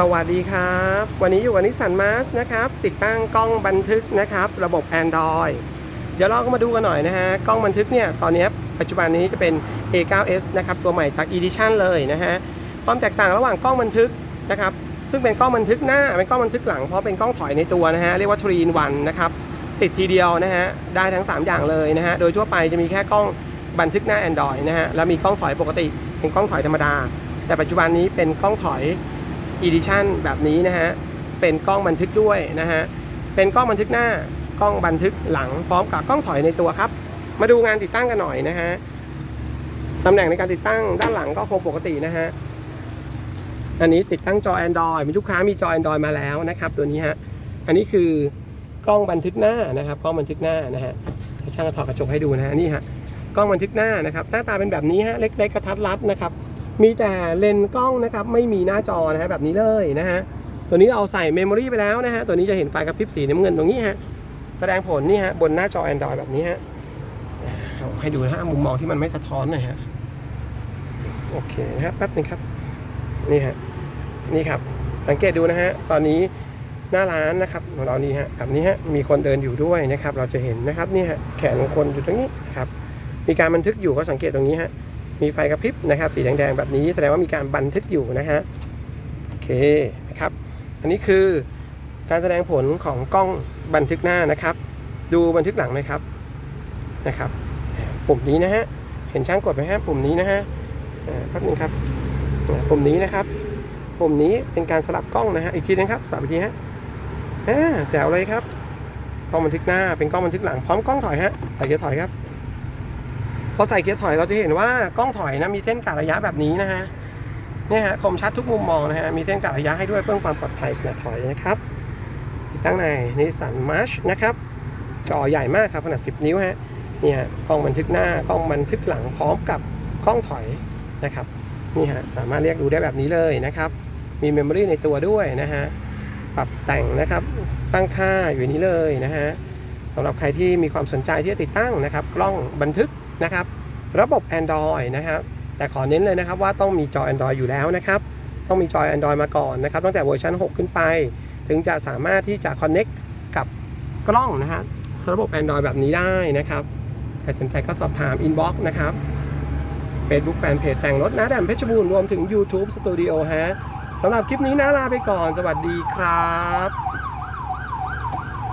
สวัสดีครับ วันนี้อยู่กับนิสสันมาสนะครับ ติดตั้งกล้องบันทึกนะครับ ระบบ Android เดี๋ยวเราก็มาดูกันหน่อยนะฮะ กล้องบันทึกเนี่ย ตอนนี้ปัจจุบันนี้จะเป็น A9s นะครับ ตัวใหม่จาก Edition เลยนะฮะ ความแตกต่างระหว่างกล้องบันทึกนะครับ ซึ่งเป็นกล้องบันทึกหน้า เป็นกล้องบันทึกหลัง เพราะเป็นกล้องถอยในตัวนะฮะ เรียกว่า3 in 1นะครับ ติดทีเดียวนะฮะ ได้ทั้ง 3 อย่างเลยนะฮะ โดยทั่วไปจะมีแค่กล้องบันทึกหน้า Android นะฮะ แล้วมีกล้องถอยปกติ เป็นกล้องถอยธรรมดา แต่ปัจจุบันนี้เป็นกล้องถอย Edition แบบนี้นะฮะ เป็นกล้องบันทึกด้วยนะฮะ เป็นกล้องบันทึกหน้ากล้องบันทึกหลังพร้อมกับกล้องถอยในตัวครับ มาดูงานติดตั้งกันหน่อยนะฮะตำแหน่งในการติดตั้งด้านหลังก็คงปกตินะฮะ อันนี้ติดตั้งจอ Android มีลูกค้ามีจอ Android มาแล้วนะครับ ตัวนี้ฮะ อันนี้คือกล้องบันทึกหน้านะครับกล้องบันทึกหน้านะฮะช่างถอดกระจกให้ดูนะฮะนี่ฮะกล้องบันทึกหน้านะครับหน้าตาเป็นแบบนี้ฮะเล็กๆกระทัดรัดนะครับ มีแต่เลนส์กล้องนะครับไม่มีหน้าจอนะฮะแบบนี้เลยนะฮะตัวนี้เอาใส่เมมโมรีไปแล้วนะฮะตัวนี้จะเห็นไฟกระพริบสีน้ำเงินตรงนี้ฮะแสดงผลนี่ฮะบนหน้าจอ Android แบบนี้ฮะให้ดูนะฮะมุมมองที่มันไม่สะท้อนหน่อยฮะโอเคนะครับแป๊บนึงครับนี่ฮะนี่ครับ สังเกตดูนะฮะตอนนี้หน้าร้านนะครับของเรานี่ฮะแบบนี้ฮะมีคนเดินอยู่ด้วยนะครับ เราจะเห็นนะครับนี่ฮะแขนของคนอยู่ตรงนี้ครับ มีการบันทึกอยู่ก็สังเกตตรงนี้ฮะ มีไฟกระพริบนะครับ สีแดงๆแบบนี้แสดงว่ามีการบันทึกอยู่นะฮะโอเคนะครับ อันนี้คือการแสดงผลของกล้องบันทึกหน้านะครับ ดูบันทึกหลังนะครับนะครับ ปุ่มนี้นะฮะเห็นช่างกดไหมฮะปุ่มนี้นะฮะแป๊บนึงครับปุ่มนี้นะครับปุ่มนี้เป็นการสลับกล้องนะฮะอีกทีนะครับสลับอีกทีฮะแจ๋วเลยครับกล้องบันทึกหน้าเป็นกล้องบันทึกหลังพร้อมกล้องถอยฮะใส่เกียร์ถอยครับ พอใส่เกียร์ถอยเราจะเห็นว่ากล้องถอยนะมีเส้นกะระยะแบบนี้นะฮะเนี่ยฮะคมชัดทุกมุมมองนะฮะมีเส้นกะระยะให้ด้วยเพื่อความปลอดภัยขณะถอยนะครับติดตั้งในนิสสันมาร์ชนะครับจอใหญ่มากครับขนาด 10 นิ้วฮะเนี่ยกล้องบันทึกหน้ากล้องบันทึกหลังพร้อมกับกล้องถอยนะครับนี่ฮะสามารถเรียกดูได้แบบนี้เลยนะครับมีเมมโมรีในตัวด้วยนะฮะปรับแต่งนะครับตั้งค่าอยู่นี้เลยนะฮะสำหรับใครที่มีความสนใจที่จะติดตั้งนะครับ กล้องบันทึก นะครับ ระบบ Android นะครับ แต่ขอเน้นเลยนะครับว่าต้องมีจอ Android อยู่แล้วนะครับ ต้องมีจอ Android มาก่อนนะครับ ตั้งแต่เวอร์ชัน6 ขึ้นไป ถึงจะสามารถที่จะ Connect กับกล้องนะฮะระบบ Android แบบนี้ได้นะครับ ใครสนใจก็สอบถาม Inbox นะครับ Facebook Fanpage แต่งรถนะแดมเพชรบูรณ์รวมถึง YouTube Studio ฮะสำหรับคลิปนี้นะลาไปก่อน สวัสดีครับ